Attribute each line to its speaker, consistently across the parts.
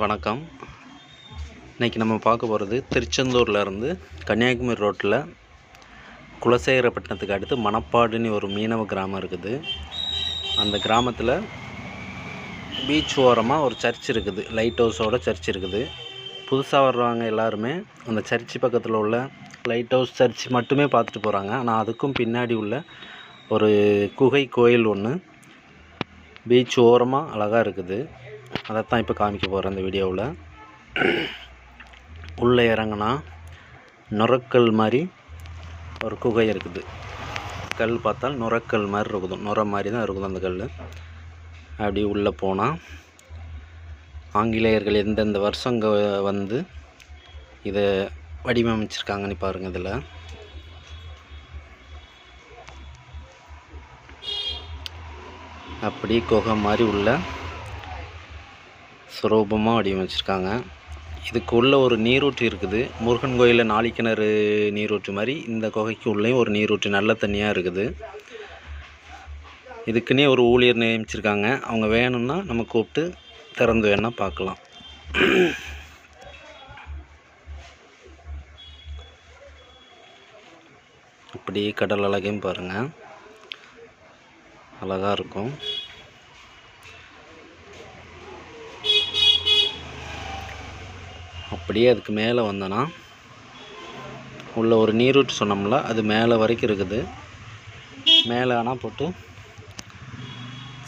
Speaker 1: வணக்கம். இன்றைக்கி நம்ம பார்க்க போகிறது திருச்செந்தூர்லேருந்து கன்னியாகுமரி ரோட்டில் குலசேகரப்பட்டினத்துக்கு அடுத்து மணப்பாடுன்னு ஒரு மீனவ கிராமம் இருக்குது. அந்த கிராமத்தில் பீச் ஓரமாக ஒரு சர்ச் இருக்குது. லைட் ஹவுஸோட சர்ச் இருக்குது. புதுசாக வர்றவங்க எல்லாருமே அந்த சர்ச்சு பக்கத்தில் உள்ள லைட் ஹவுஸ் சர்ச் மட்டுமே பார்த்துட்டு போகிறாங்க ஆனால் அதுக்கும் பின்னாடி உள்ள ஒரு குகை கோயில் ஒன்று பீச் ஓரமாக அழகாக இருக்குது. அதைத்தான் இப்போ காமிக்க போகிறேன் இந்த வீடியோவில். உள்ளே இறங்குனா நுரக்கல் மாதிரி ஒரு குகை இருக்குது. கல் பார்த்தால் நுரக்கல் மாதிரி இருக்குது. நுர மாதிரி தான் இருக்குது அந்த கல். அப்படி உள்ளே போனால் ஆங்கிலேயர்கள் எந்தெந்த வருஷங்க வந்து இதை வடிவமைச்சிருக்காங்கன்னு பாருங்கள் இதில். அப்படி குகை மாதிரி உள்ள சுரூபமாக வடிவமைச்சிருக்காங்க. இதுக்குள்ளே ஒரு நீரூற்று இருக்குது. முருகன் கோயிலில் நாளிக்கிணறு நீரூற்று மாதிரி இந்த குகைக்கு உள்ளேயும் ஒரு நீரூற்று நல்ல தண்ணியாக இருக்குது. இதுக்குன்னே ஒரு ஊழியர் நியமிச்சிருக்காங்க. அவங்க வேணும்னா நம்ம கூப்பிட்டு திறந்து வேணால் பார்க்கலாம். இப்படி கடல் அழகையும் பாருங்கள் அழகாக இருக்கும். அப்படியே அதுக்கு மேலே வந்தோன்னா உள்ள ஒரு நீரூற்று சொன்னோம்ல அது மேலே வரைக்கும் இருக்குது. மேலே ஆனால் போட்டு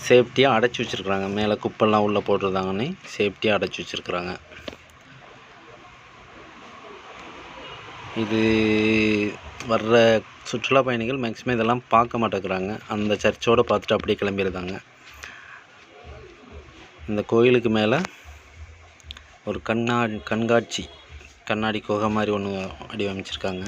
Speaker 1: சேஃப்டியாக அடைச்சி வச்சுருக்குறாங்க. மேலே குப்பெல்லாம் உள்ளே போட்டிருந்தாங்கன்னு சேஃப்டியாக அடைச்சி வச்சுருக்குறாங்க. இது வர்ற சுற்றுலா பயணிகள் மேக்ஸிமம் இதெல்லாம் பார்க்க மாட்டேங்கிறாங்க. அந்த சர்ச்சோடு பார்த்துட்டு அப்படியே கிளம்பிடுதாங்க இந்த கோயிலுக்கு மேலே ஒரு கண்ணா கண்காட்சி கண்ணாடி குகை மாதிரி ஒன்று வடிவமைச்சிருக்காங்க.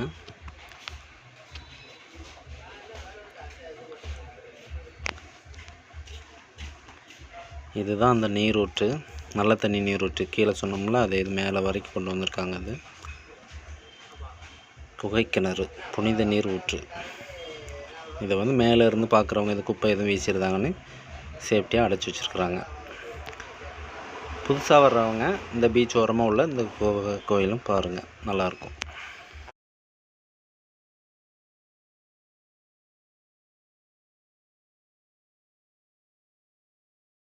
Speaker 1: இதுதான் அந்த நீரூற்று நல்ல தண்ணி நீரூற்று கீழே சொன்னோம்ல அது இது மேலே வரைக்கும் கொண்டு வந்திருக்காங்க அது. புகைக்கிணறு புனித நீர் ஊற்று. இதை வந்து மேலே இருந்து பார்க்குறவங்க இது குப்பை எதுவும் வீசியிருந்தாங்கன்னு சேஃப்டியாக அடைச்சி வச்சுருக்குறாங்க. புதுசாக வர்றவங்க இந்த பீச் ஓரமாக உள்ள இந்த கோ கோயிலும் பாருங்கள் நல்லாயிருக்கும்